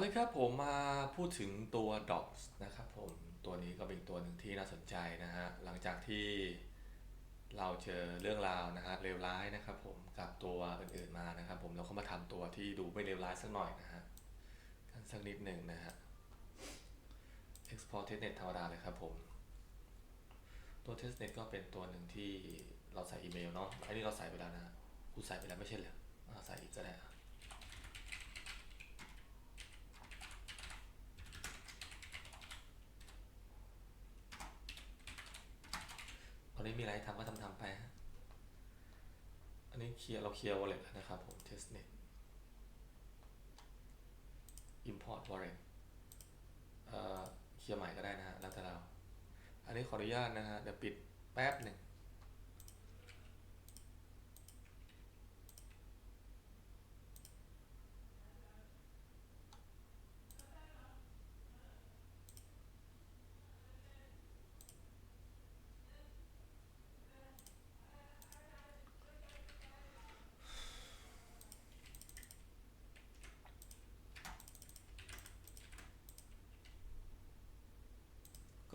เลยครับผมมาพูดถึงตัว Docs นะครับผมตัวนี้ก็เป็นตัวหนึ่งที่น่าสนใจนะฮะหลังจากที่เราเจอเรื่องราวนะฮะเลวร้ายนะครับผมกับตัวอื่นๆมานะครับผมเราก็มาทำตัวที่ดูไม่เลวร้ายสักหน่อยนะฮะกันสักนิดหนึ่งนะฮะ export testnet ธรรมดาเลยครับผม ตัว testnet ก็เป็นตัวหนึ่งที่เราใส่อีเมลเนาะอันนี้เราใส่ไปแล้วนะกูใส่ไปแล้วไม่ใช่เหรอใส่อีกก็ได้อะ ตอนนี้ มีอะไรทำก็ทำทำไปฮะอันนี้เคลียร์เราเคลียร์ wallet แล้วนะครับผม testnet import wallet เอ่อเคลียร์ใหม่ก็ได้นะฮะแล้วแต่เรา อันนี้ขออนุญาตนะฮะเดี๋ยวปิดแป๊บหนึ่ง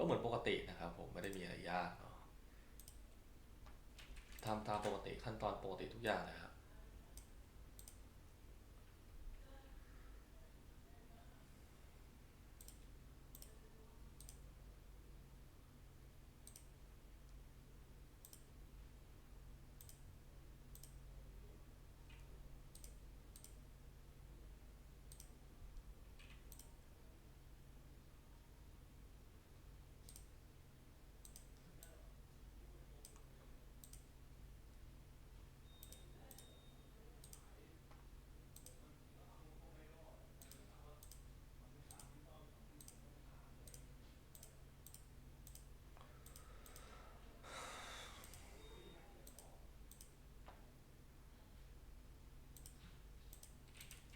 เหมือนปกตินะครับ ผมไม่ได้มีอะไรยากเนาะทำตามปกติขั้นตอนปกติทุกอย่างเลยครับ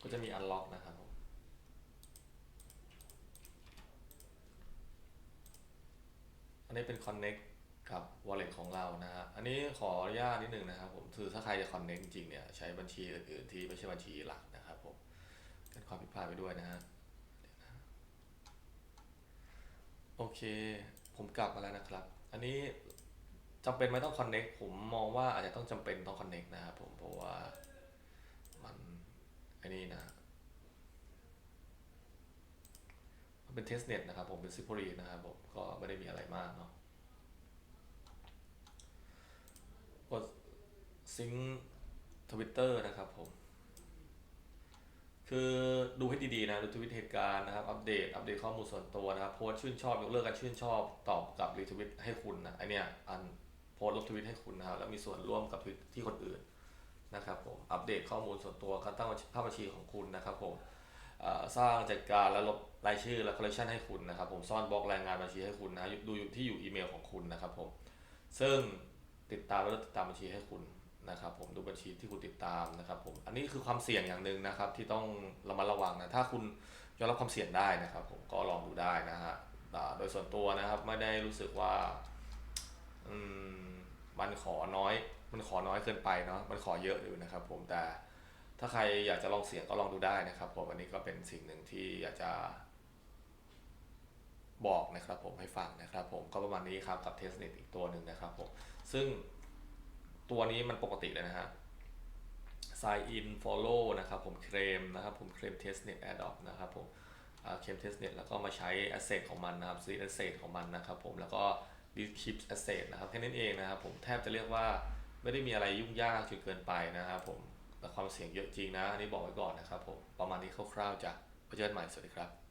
ก็จะมี unlock นะครับผมอันนี้เป็น connect กับ wallet ของเรานะฮะ อันนี้ขออนุญาตนิดหนึ่งนะครับผม คือถ้าใครจะ connect จริงเนี่ย ใช้บัญชีอื่นๆที่ไม่ใช่บัญชีหลักนะครับผมเกันความผิดพลาดไปด้วยนะฮะ โอเค ผมกลับมาแล้วนะครับ อันนี้จำเป็นไหมต้อง connect ผมมองว่าอาจจะต้องจำเป็นต้อง connect นะครับผม เพราะ อ้นี่นะมันเป็น testnet นะครับผมเป็น Sipori นะครับผมก็ไม่ได้มีอะไรมากเนาะกดซิงทวิตเตอร์นะครับผม คือดูให้ดีๆนะ ดูทวิตเหตุการณ์นะครับ อัปเดต อัปเดตข้อมูลส่วนตัวนะครับ โพสชื่นชอบ ยกเลิกการชื่นชอบ ตอบกับรีทวิตให้คุณนะไอเนี้ยอันโพสลบทวิตให้คุณนะครับ แล้วมีส่วนร่วมกับทวิตที่คนอื่น นะครับผมอัปเดตข้อมูลส่วนตัวการตั้งภาพบัญชีของคุณนะครับผมสร้างจัดการและลบรายชื่อและคอลเลคชันให้คุณนะครับผมซ่อนบล็อกรายงานบัญชีให้คุณนะดูที่อยู่อีเมลของคุณนะครับผมซึ่งติดตามแล้วติดตามบัญชีให้คุณนะครับผมดูบัญชีที่คุณติดตามนะครับผมอันนี้คือความเสี่ยงอย่างหนึ่งนะครับที่ต้องระมัดระวังนะถ้าคุณยอมรับความเสี่ยงได้นะครับ ผมก็ลองดูได้นะฮะโดยส่วนตัวนะครับไม่ได้รู้สึกว่าอืม มันขอน้อย มันขอน้อยเกินไปเนาะมันขอเยอะอยู่นะครับ ผมแต่ถ้าใครอยากจะลองเสี่ยงก็ลองดูได้นะครับผมอันนี้ก็เป็นสิ่งหนึ่งที่อยากจะ บอกนะครับผมให้ฟังนะครับ ผมก็ประมาณนี้ครับกับเทสเน็ตอีกตัวหนึ่งนะครับผมซึ่งตัวนี้มันปกติเลยนะฮะ sign in follow นะครับผมเคลมนะครับผมเคลม testnet adopt นะครับผมเคลม testnet แล้วก็มาใช้ asset ของมันนะครับซื้อ asset ของมันนะครับผมแล้วก็ keep asset นะครับแค่นั้นเองนะครับผมแทบจะเรียกว่าไม่ได้มีอะไรยุ่งยากจนเกินไปนะครับผมแต่ความเสี่ยงเยอะจริงนะอันนี้บอกไว้ก่อนนะครับผมประมาณนี้คร่าวๆจากไว้เจอกันใหม่สวัสดีครับ